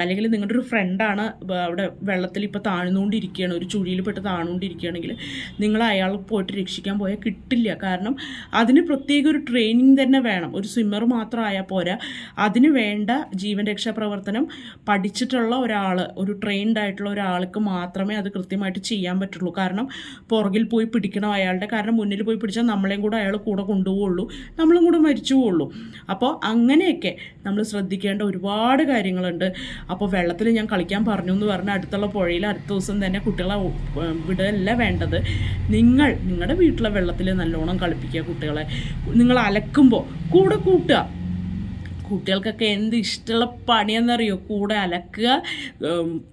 അല്ലെങ്കിൽ നിങ്ങളുടെ ഒരു ഫ്രണ്ടാണ് അവിടെ വെള്ളത്തിൽ ഇപ്പോൾ താഴ്ന്നുകൊണ്ടിരിക്കുകയാണ് ഒരു ചുഴിയിൽ പെട്ട് താഴ്ന്നുകൊണ്ടിരിക്കുകയാണെങ്കിൽ നിങ്ങൾ അയാൾ പോയിട്ട് രക്ഷിക്കാൻ പോയാൽ കിട്ടില്ല. കാരണം അതിന് പ്രത്യേക ഒരു ട്രെയിനിങ് തന്നെ വേണം. ഒരു സ്വിമ്മർ മാത്രം ആയാൽ പോരാ. അതിന് വേണ്ട ജീവൻ രക്ഷാ പ്രവർത്തനം പഠിച്ചിട്ടുള്ള ഒരാൾ ഒരു ട്രെയിൻഡ് ആയിട്ടുള്ള ഒരാൾക്ക് മാത്രമേ അത് കൃത്യമായിട്ട് ചെയ്യാൻ പറ്റുള്ളൂ. കാരണം പുറകിൽ പോയി പിടിക്കണം അയാളുടെ. കാരണം മുന്നിൽ പോയി പിടിച്ചാൽ നമ്മളെയും കൂടെ അയാൾ കൂടെ കൊണ്ടുപോകുള്ളൂ നമ്മളും കൂടെ മരിച്ചു പോവുള്ളൂ അപ്പോൾ അങ്ങനെയൊക്കെ നമ്മൾ ശ്രദ്ധിക്കേണ്ട ഒരുപാട് കാര്യങ്ങളുണ്ട്. അപ്പോൾ വെള്ളത്തിൽ ഞാൻ കളിക്കാൻ പറഞ്ഞു എന്ന് പറഞ്ഞാൽ അടുത്തുള്ള പുഴയിൽ അടുത്ത ദിവസം തന്നെ കുട്ടികളെ വിടുകയല്ല വേണ്ടത്. നിങ്ങൾ നിങ്ങളുടെ വീട്ടിലെ വെള്ളത്തിൽ നല്ലോണം കളിപ്പിക്കുക കുട്ടികളെ. നിങ്ങൾ അലക്കുമ്പോൾ കൂടെ കൂട്ടുക. കുട്ടികൾക്കൊക്കെ എന്ത് ഇഷ്ടമുള്ള പണിയെന്നറിയോ കൂടെ അലക്കുക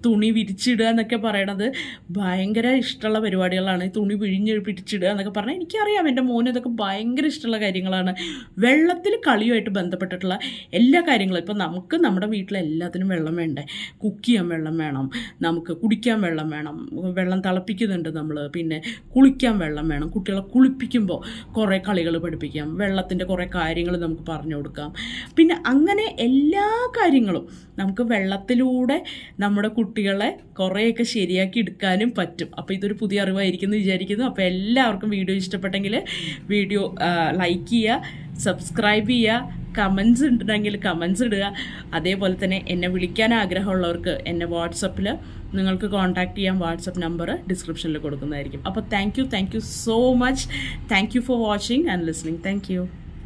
തുണി വിരിച്ചിടുക എന്നൊക്കെ പറയണത് ഭയങ്കര ഇഷ്ടമുള്ള പരിപാടികളാണ്. തുണി പിഴിഞ്ഞ് പിടിച്ചിടുക എന്നൊക്കെ പറഞ്ഞാൽ എനിക്കറിയാം. എന്റെ മോന് ഇതൊക്കെ ഭയങ്കര ഇഷ്ടമുള്ള കാര്യങ്ങളാണ്. വെള്ളത്തിൽ കളിയുമായിട്ട് ബന്ധപ്പെട്ടിട്ടുള്ള എല്ലാ കാര്യങ്ങളും. ഇപ്പം നമുക്ക് നമ്മുടെ വീട്ടിലെ എല്ലാത്തിനും വെള്ളം വേണ്ടേ? കുക്ക് ചെയ്യാൻ വെള്ളം വേണം. നമുക്ക് കുടിക്കാൻ വെള്ളം വേണം. വെള്ളം തിളപ്പിക്കുന്നുണ്ട് നമ്മൾ പിന്നെ കുളിക്കാൻ വെള്ളം വേണം. കുട്ടികളെ കുളിപ്പിക്കുമ്പോൾ കുറേ കളികൾ പഠിപ്പിക്കാം. വെള്ളത്തിന്റെ കുറേ കാര്യങ്ങൾ നമുക്ക് പറഞ്ഞു കൊടുക്കാം. പിന്നെ അങ്ങനെ എല്ലാ കാര്യങ്ങളും നമുക്ക് വെള്ളത്തിലൂടെ നമ്മുടെ കുട്ടികളെ കുറേയൊക്കെ ശരിയാക്കി എടുക്കാനും പറ്റും. അപ്പോൾ ഇതൊരു പുതിയ അറിവായിരിക്കും എന്ന് വിചാരിക്കുന്നു. അപ്പോൾ എല്ലാവർക്കും വീഡിയോ ഇഷ്ടപ്പെട്ടെങ്കിൽ വീഡിയോ ലൈക്ക് ചെയ്യുക സബ്സ്ക്രൈബ് ചെയ്യുക കമൻസ് ഉണ്ടെങ്കിൽ കമൻസ് ഇടുക. അതേപോലെ തന്നെ എന്നെ വിളിക്കാൻ ആഗ്രഹമുള്ളവർക്ക് എന്നെ വാട്സപ്പിൽ നിങ്ങൾക്ക് കോൺടാക്ട് ചെയ്യാൻ വാട്സപ്പ് നമ്പർ ഡിസ്ക്രിപ്ഷനിൽ കൊടുക്കുന്നതായിരിക്കും. അപ്പോൾ thank you thank you so much thank you for watching and listening thank you